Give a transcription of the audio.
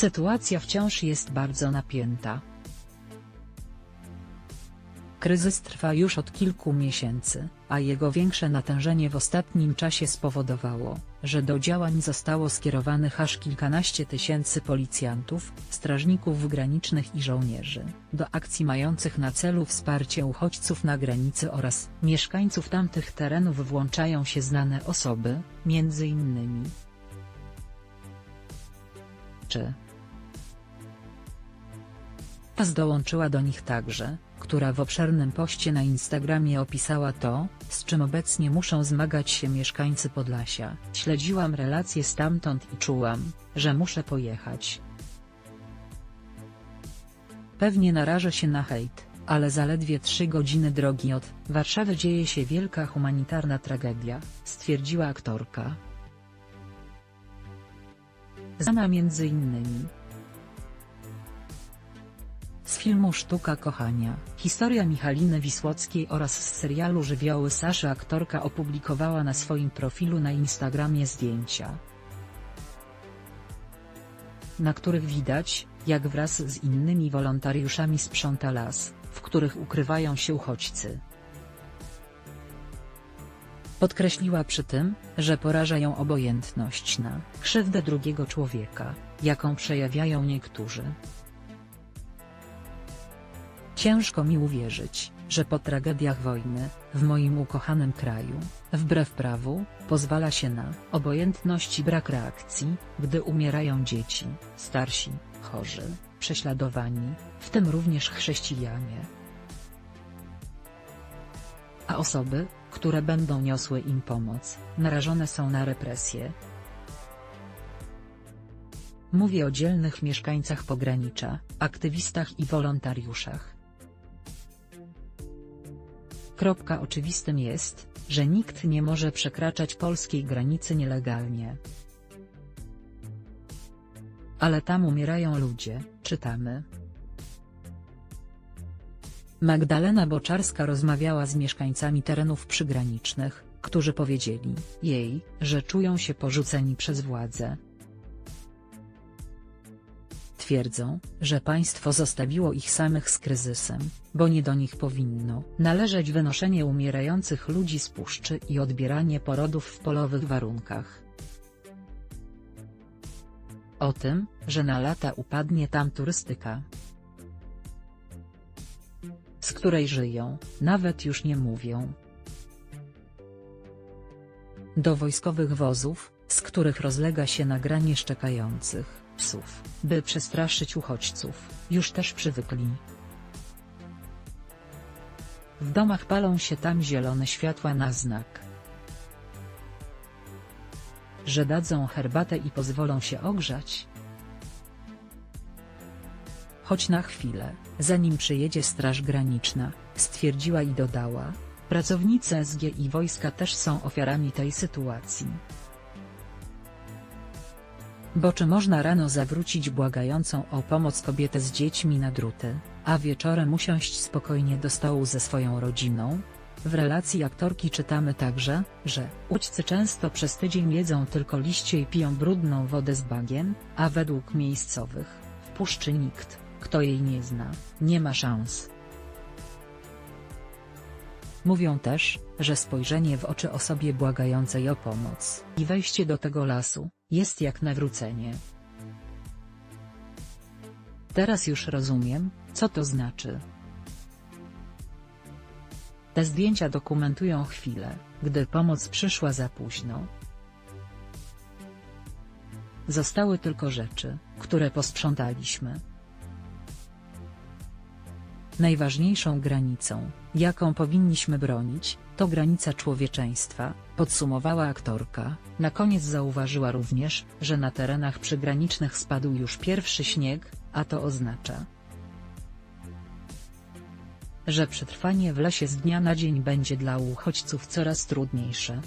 Sytuacja wciąż jest bardzo napięta. Kryzys trwa już od kilku miesięcy, a jego większe natężenie w ostatnim czasie spowodowało, że do działań zostało skierowanych aż kilkanaście tysięcy policjantów, strażników granicznych i żołnierzy, do akcji mających na celu wsparcie uchodźców na granicy oraz mieszkańców tamtych terenów włączają się znane osoby, między innymi czy Paz dołączyła do nich także, która w obszernym poście na Instagramie opisała to, z czym obecnie muszą zmagać się mieszkańcy Podlasia. Śledziłam relacje stamtąd i czułam, że muszę pojechać. Pewnie narażę się na hejt, ale zaledwie trzy godziny drogi od Warszawy dzieje się wielka humanitarna tragedia, stwierdziła aktorka. Znana między innymi z filmu Sztuka Kochania, historia Michaliny Wisłockiej oraz z serialu Żywioły Saszy aktorka opublikowała na swoim profilu na Instagramie zdjęcia, na których widać, jak wraz z innymi wolontariuszami sprząta las, w których ukrywają się uchodźcy. Podkreśliła przy tym, że poraża ją obojętność na krzywdę drugiego człowieka, jaką przejawiają niektórzy. Ciężko mi uwierzyć, że po tragediach wojny, w moim ukochanym kraju, wbrew prawu, pozwala się na obojętność i brak reakcji, gdy umierają dzieci, starsi, chorzy, prześladowani, w tym również chrześcijanie. A osoby, które będą niosły im pomoc, narażone są na represje. Mówię o dzielnych mieszkańcach pogranicza, aktywistach i wolontariuszach. Kropka oczywistym jest, że nikt nie może przekraczać polskiej granicy nielegalnie. Ale tam umierają ludzie, czytamy. Magdalena Boczarska rozmawiała z mieszkańcami terenów przygranicznych, którzy powiedzieli jej, że czują się porzuceni przez władze. Twierdzą, że państwo zostawiło ich samych z kryzysem, bo nie do nich powinno należeć wynoszenie umierających ludzi z puszczy i odbieranie porodów w polowych warunkach. O tym, że na lata upadnie tam turystyka, z której żyją, nawet już nie mówią. Do wojskowych wozów, z których rozlega się nagranie szczekających psów, by przestraszyć uchodźców, już też przywykli. W domach palą się tam zielone światła na znak, że dadzą herbatę i pozwolą się ogrzać. Choć na chwilę, zanim przyjedzie Straż Graniczna, stwierdziła i dodała, pracownicy SG i wojska też są ofiarami tej sytuacji. Bo czy można rano zawrócić błagającą o pomoc kobietę z dziećmi na druty, a wieczorem usiąść spokojnie do stołu ze swoją rodziną? W relacji aktorki czytamy także, że uchodźcy często przez tydzień jedzą tylko liście i piją brudną wodę z bagien, a według miejscowych, w puszczy nikt, kto jej nie zna, nie ma szans. Mówią też, że spojrzenie w oczy osobie błagającej o pomoc i wejście do tego lasu, jest jak nawrócenie. Teraz już rozumiem, co to znaczy. Te zdjęcia dokumentują chwilę, gdy pomoc przyszła za późno. Zostały tylko rzeczy, które posprzątaliśmy. Najważniejszą granicą, jaką powinniśmy bronić, to granica człowieczeństwa, podsumowała aktorka. Na koniec zauważyła również, że na terenach przygranicznych spadł już pierwszy śnieg, a to oznacza, że przetrwanie w lesie z dnia na dzień będzie dla uchodźców coraz trudniejsze.